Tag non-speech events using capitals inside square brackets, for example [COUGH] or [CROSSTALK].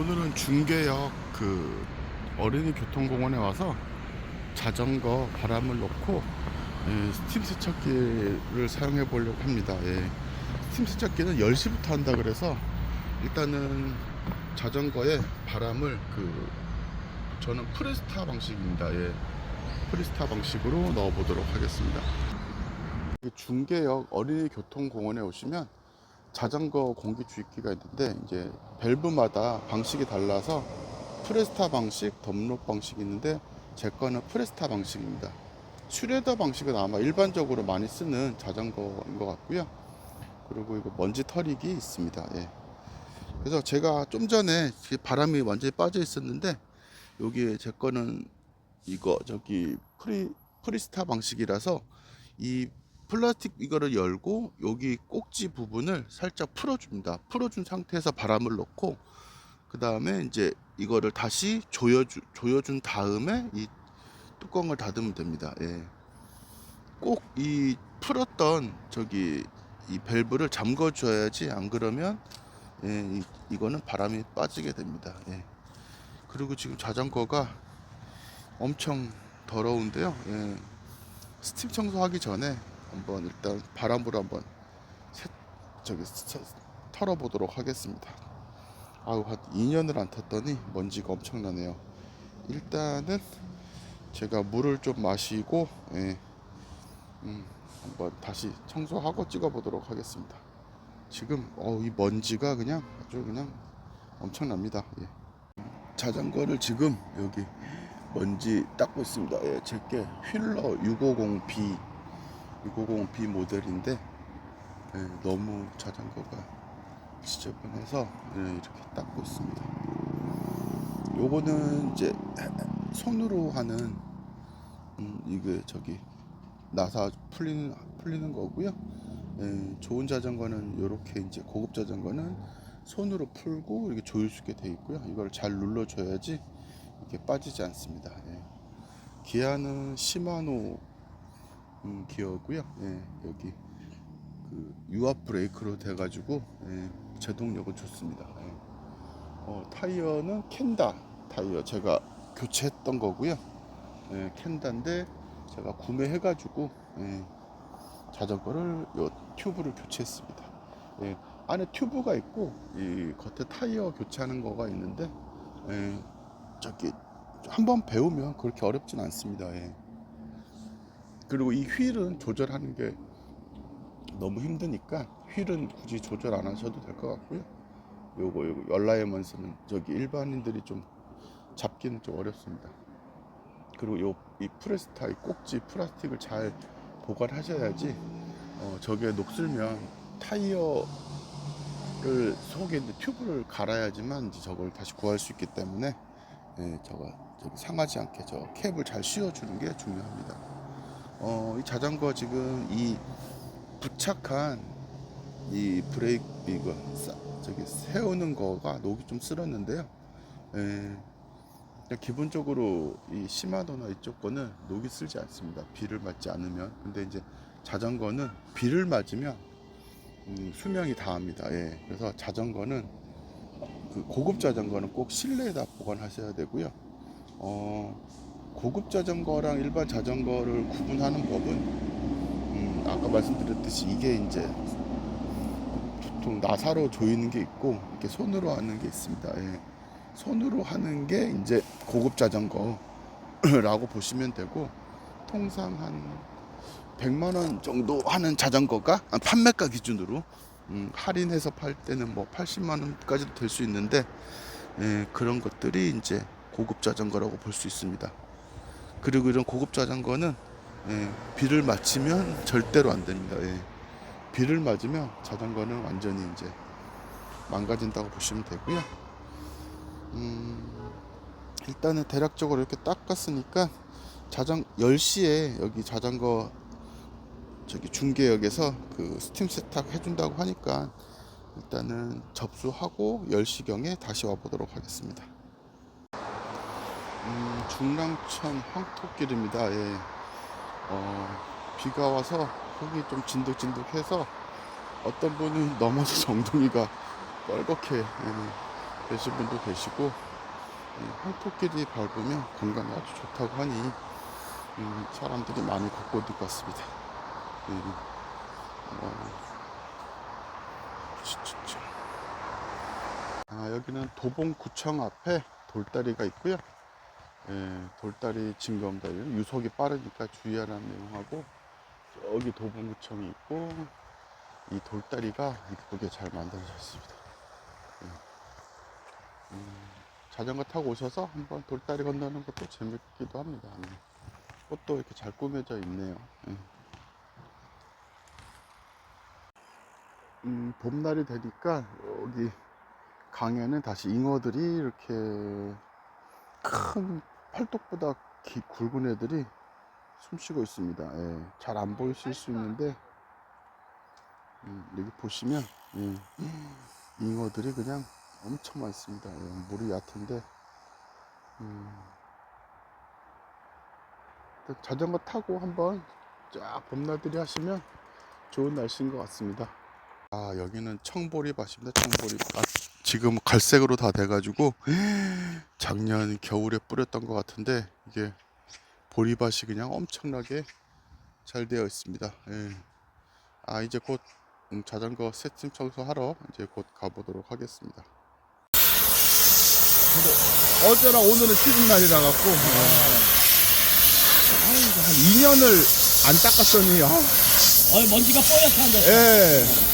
오늘은 중계역 그 어린이 교통공원에 와서 자전거 바람을 놓고 예, 스팀 세척기를 사용해 보려고 합니다. 예. 스팀 세척기는 10시부터 한다 그래서 일단은 자전거에 바람을 그 저는 프레스타 방식입니다. 예. 프리스타 방식으로 넣어 보도록 하겠습니다. 중계역 어린이 교통공원에 오시면 자전거 공기 주입기가 있는데 이제 밸브마다 방식이 달라서 프레스타 방식, 덤롭 방식이 있는데 제 거는 프레스타 방식입니다. 슈레더 방식은 아마 일반적으로 많이 쓰는 자전거인 것 같고요. 그리고 이거 먼지 털이기 있습니다. 예. 그래서 제가 좀 전에 바람이 완전히 빠져 있었는데 여기에 제 거는 이거 저기 프리 프리스타 방식이라서 이 플라스틱 이거를 열고 여기 꼭지 부분을 살짝 풀어줍니다. 풀어준 상태에서 바람을 넣고 그 다음에 이제 이거를 다시 조여주, 조여준 다음에 이 뚜껑을 닫으면 됩니다. 예. 꼭 이 풀었던 저기 이 밸브를 잠궈줘야지 안 그러면 예, 이, 이거는 바람이 빠지게 됩니다. 예. 그리고 지금 자전거가 엄청 더러운데요. 예. 스팀 청소하기 전에 한번 일단 바람으로 한번 세, 저기 서- 털어보도록 하겠습니다. 아우 한 2년을 안 탔더니 먼지가 엄청나네요. 일단은 제가 물을 좀 마시고 예, 음, 한번 다시 청소하고 찍어보도록 하겠습니다. 지금 어, 이 먼지가 그냥 아주 그냥 엄청납니다. 예. 자전거를 지금 여기 먼지 닦고 있습니다. 예, 제게 휠러 650B 650B 모델인데 예, 너무 자전거가 지저분해서 예, 이렇게 닦고 있습니다. 요거는 이제 손으로 하는 음, 이게 저기 나사 풀리는 풀리는 거고요. 예, 좋은 자전거는 이렇게 이제 고급 자전거는 손으로 풀고 이렇게 조일 수 있게 돼 있고요. 이걸 잘 눌러줘야지 이렇게 빠지지 않습니다. 예. 기아는 시마노 음, 기어고요. 예, 여기 그 유압 브레이크로 돼가지고 예, 제동력은 좋습니다. 예. 어, 타이어는 켄다 타이어 제가 교체했던 거고요. 예, 켄다인데 제가 구매해가지고 예, 자전거를 요 튜브를 교체했습니다. 예, 안에 튜브가 있고 이 겉에 타이어 교체하는 거가 있는데 예, 저기 한번 배우면 그렇게 어렵진 않습니다. 예. 그리고 이 휠은 조절하는 게 너무 힘드니까 휠은 굳이 조절 안 하셔도 될 것 같고요. 요거 요거 열라이먼스는 저기 일반인들이 좀 잡기는 좀 어렵습니다. 그리고 요 이 프레스타 이 꼭지 플라스틱을 잘 보관하셔야지 어 저게 녹슬면 타이어를 속에 있는 튜브를 갈아야지만 저걸 다시 구할 수 있기 때문에 예, 저기 상하지 않게 저 캡을 잘 씌워주는 게 중요합니다. 어, 이 자전거 지금 이 부착한 이 브레이크 이거 싸- 저기 세우는 거가 녹이 좀 쓸었는데요. 예, 그냥 기본적으로 이 시마노나 이쪽 거는 녹이 쓸지 않습니다. 비를 맞지 않으면. 근데 이제 자전거는 비를 맞으면 음, 수명이 다합니다. 예, 그래서 자전거는 그 고급 자전거는 꼭 실내에다 보관하셔야 되고요. 어, 고급 자전거랑 일반 자전거를 구분하는 법은 음, 아까 말씀드렸듯이 이게 이제 보통 나사로 조이는 게 있고 이렇게 손으로 하는 게 있습니다. 예. 손으로 하는 게 이제 고급 자전거라고 보시면 되고 통상 한 100만 원 정도 하는 자전거가 아, 판매가 기준으로 음, 할인해서 팔 때는 뭐 80만 원까지도 될 수 있는데 예, 그런 것들이 이제 고급 자전거라고 볼 수 있습니다. 그리고 이런 고급 자전거는 예, 비를 맞으면 절대로 안 됩니다. 예. 비를 맞으면 자전거는 완전히 이제 망가진다고 보시면 되고요. 음, 일단은 대략적으로 이렇게 닦았으니까 자전 10시에 여기 자전거 저기 중계역에서 그 스팀 세탁 해준다고 하니까 일단은 접수하고 10시경에 다시 와보도록 하겠습니다. 음, 중랑천 황토길입니다. 예. 어, 비가 와서 흙이 좀 진득진득해서 어떤 분은 넘어서 [LAUGHS] 정동이가 뻘겋게 예, 계신 분도 계시고 이 황토끼리 밟으면 건강에 아주 좋다고 하니 음, 사람들이 많이 걷고 있는 것 같습니다. 음, 어. 아 여기는 도봉구청 앞에 돌다리가 있고요. 예, 돌다리 징검다리는 유속이 빠르니까 주의하라는 내용하고 저기 도봉구청이 있고 이 돌다리가 이쁘게 잘 만들어졌습니다. 예. 음, 자전거 타고 오셔서 한번 돌다리 건너는 것도 재밌기도 합니다. 예. 꽃도 이렇게 잘 꾸며져 있네요. 예. 음, 봄날이 되니까 여기 강에는 다시 잉어들이 이렇게 큰 팔뚝보다 기, 굵은 애들이 숨쉬고 있습니다. 예, 잘 안 보이실 수 있는데 음, 여기 보시면 예, 잉어들이 그냥 엄청 많습니다. 예, 물이 얕은데 음, 자전거 타고 한번 쫙 봄나들이 하시면 좋은 날씨인 것 같습니다. 아 여기는 청보리 밭입니다. 청보리 밭 지금 갈색으로 다 돼가지고 [GASPS] 작년 겨울에 뿌렸던 것 같은데 이게 보리밭이 그냥 엄청나게 잘 되어 있습니다. 예. 아 이제 곧 음, 자전거 세팅 청소하러 이제 곧 가보도록 하겠습니다. 어제랑 오늘은 쉬는 날이라 갖고 아, 한 2년을 안 닦았더니 아, 어, 먼지가 뽀얗게 앉았어. 예